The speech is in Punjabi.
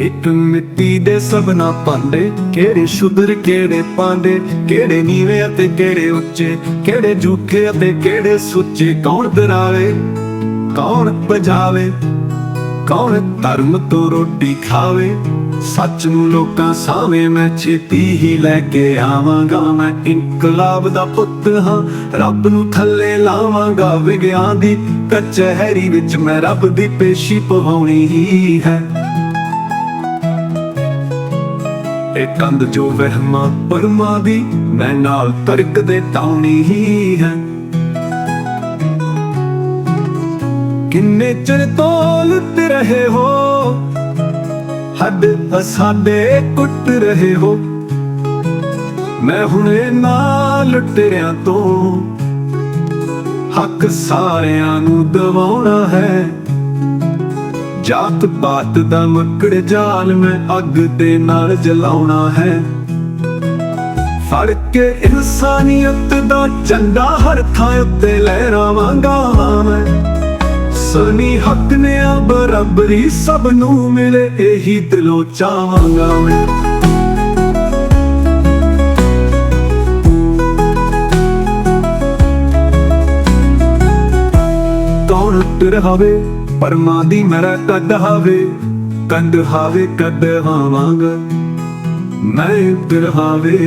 ਇੱਕ ਮਿੱਟੀ ਦੇ ਸਭਨਾ ਭਾਂਡੇ, ਕਿਹੜੇ ਸ਼ੁੱਧਰ, ਕਿਹੜੇ ਪਾਂਡੇ ਕਿਹੜੇ ਨੀਵੇਂ ਅਤੇ ਕਿਹੜੇ ਉੱਚੇ, ਕਿਹੜੇ ਝੂਠੇ ਅਤੇ ਕਿਹੜੇ ਸੁੱਚੇ, ਕੌਣ ਦਰਾਵੇ, ਕੌਣ ਬਜਾਵੇ ਕੌਣ ਧਰਮ ਤੋਂ ਰੋਟੀ ਖਾਵੇ, ਸੱਚ ਨੂੰ ਲੋਕਾਂ ਸਾਹਵੇਂ ਮੈਂ ਛੇਤੀ ਹੀ ਲੈ ਕੇ ਆਵਾਂਗਾ। ਮੈਂ ਇਨਕਲਾਬ ਦਾ ਪੁੱਤ ਹਾਂ, ਰੱਬ ਨੂੰ ਥੱਲੇ ਲਾਵਾਂਗਾ। ਵਿਗਿਆਨ ਦੀ ਕਚਹਿਰੀ ਵਿੱਚ ਮੈਂ ਰੱਬ ਦੀ ਪੇਸ਼ੀ ਪਵਾਉਣੀ ਹੀ ਹੈ। ਇਹ ਕੰਧ ਜੋ ਵਹਿਮਾਂ ਪਰਮਾਂ ਦੀ, ਮੈਂ ਨਾਲ ਤਰਕ ਦੇ ਤਾਉਣੀ ਹੀ ਹੈ। ਕਿੰਨੇ ਚਿਰ ਤੋਂ ਲੁੱਟ ਰਹੇ ਹੋ? ਹੱਦ ਸਾਡੇ ਕੁੱਟ ਰਹੇ ਹੋ। ਮੈਂ ਹੁਣੇ ਨਾ ਲੁੱਟਿਆਂ ਤੋਂ। ਹੱਕ ਸਾਰਿਆਂ ਨੂੰ ਦਵਾਉਣਾ ਹੈ। ਜਾਤ ਪਾਤ ਦਾ ਮੱਕੜ ਜਾਲ ਮੈਂ ਅੱਗ ਦੇ ਨਾਲ ਜਲਾਉਣਾ ਹੈ। ਫੜ ਕੇ ਇਨਸਾਨੀਅਤ ਦਾ ਚੰਗਾ ਹਰ ਥਾਂ ਉੱਤੇ ਲਹਿਰਾਵਾਂਗਾ ਮੈਂ। ਸਨੀ ਹੱਕ ਨੇ ਆ ਬਰਾਬਰੀ ਸਭ ਨੂੰ ਮਿਲੇ ਇਹੀ ਦਿਲੋਂ ਚਾਹਾਂਗਾ ਮੈਂ। ਕੌਣ ਉੱਤਰ ਹਾਵੇ ਪਰਮਾਂ ਦੀ ਮੇਰਾ ਕੱਦ ਹਾਵੇ। ਕੰਦ ਹਾਵੇ ਕੱਦ ਹਾਵਾਂਗਾ ਮੈਂ ਉੱਤਰ ਹਾਵੇ।